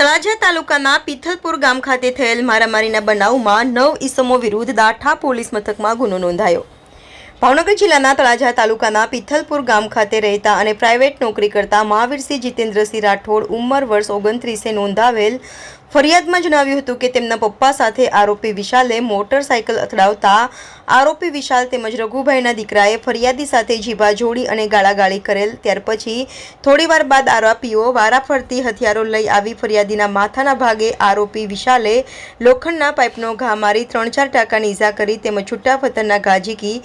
તળાજા તાલુકાના પિથલપુર ગામ ખાતે થયેલ મારામારીના બનાવમાં નવ ઈસમો વિરુદ્ધ દાઠા પોલીસ મથકમાં ગુનો નોંધાયો. ભાવનગર જિલ્લાના તળાજા તાલુકાના પિથલપુર ગામ ખાતે રહેતા અને પ્રાઇવેટ નોકરી કરતા મહાવીરસિંહ જીતેન્દ્રસિંહ રાઠોડ ઉંમર વર્ષ ઓગણત્રીસે નોંધાવેલ. ફરિયાદમાં જણાવ્યું હતું કે તેમના પપ્પા સાથે આરોપી વિશાલે મોટરસાયકલ અથડાવતા આરોપી વિશાલ તેમજ રઘુભાઈના દીકરાએ ફરિયાદી સાથે જીભા જોડી અને ગાળાગાળી કરેલ. ત્યાર પછી થોડીવાર બાદ આરોપીઓ વારાફરતી હથિયારો લઈ આવી ફરિયાદીના માથાના ભાગે આરોપી વિશાલે લોખંડના પાઇપનો ઘા મારી ત્રણ ચાર ટાંકાની ઈજા કરી તેમજ છૂટા પથ્થરના ઘા ઝીકી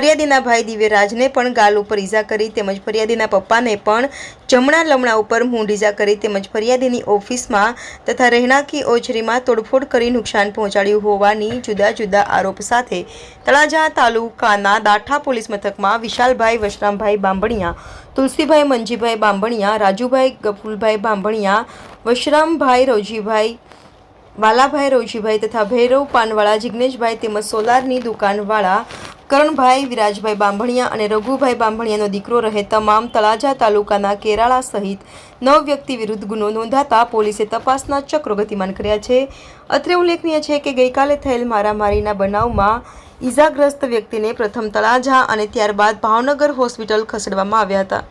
ફરિયાદીના ભાઈ દિવ્યરાજને પણ ગાલ ઉપર ઈજા કરી તેમજ ફરિયાદીના પપ્પાને પણ જમણા લમણા ઉપર મૂંઢ ઈજા કરી તેમજ ફરિયાદીની ઓફિસમાં તથા રહેણાંકી ઓજરીમાં તોડફોડ કરી નુકસાન પહોંચાડ્યું હોવાની જુદા જુદા આરોપ સાથે તળાજા તાલુકાના દાઠા પોલીસ મથકમાં વિશાલભાઈ, વશરામભાઈ બાંભણિયા, તુલસીભાઈ, મંજીભાઈ બાંભણિયા, રાજુભાઈ, ગફુલભાઈ બાંભણિયા, વશરામભાઈ રોજીભાઈ, વાલાભાઈ રોજીભાઈ તથા ભૈરવ પાનવાળા, જિગ્નેશભાઈ તેમજ સોલારની દુકાનવાળા કરણભાઈ, વિરાજભાઈ બાંભણિયા અને રઘુભાઈ બાંભણિયાનો દીકરો રહે તમામ તળાજા તાલુકાના કેરાળા સહિત નવ વ્યક્તિ વિરુદ્ધ ગુનો નોંધાતા પોલીસે તપાસના ચક્રો ગતિમાન કર્યા છે. અત્રે ઉલ્લેખનીય છે કે ગઈકાલે થયેલ મારામારીના બનાવમાં ઈજાગ્રસ્ત વ્યક્તિને પ્રથમ તળાજા અને ત્યારબાદ ભાવનગર હોસ્પિટલ ખસેડવામાં આવ્યા હતા.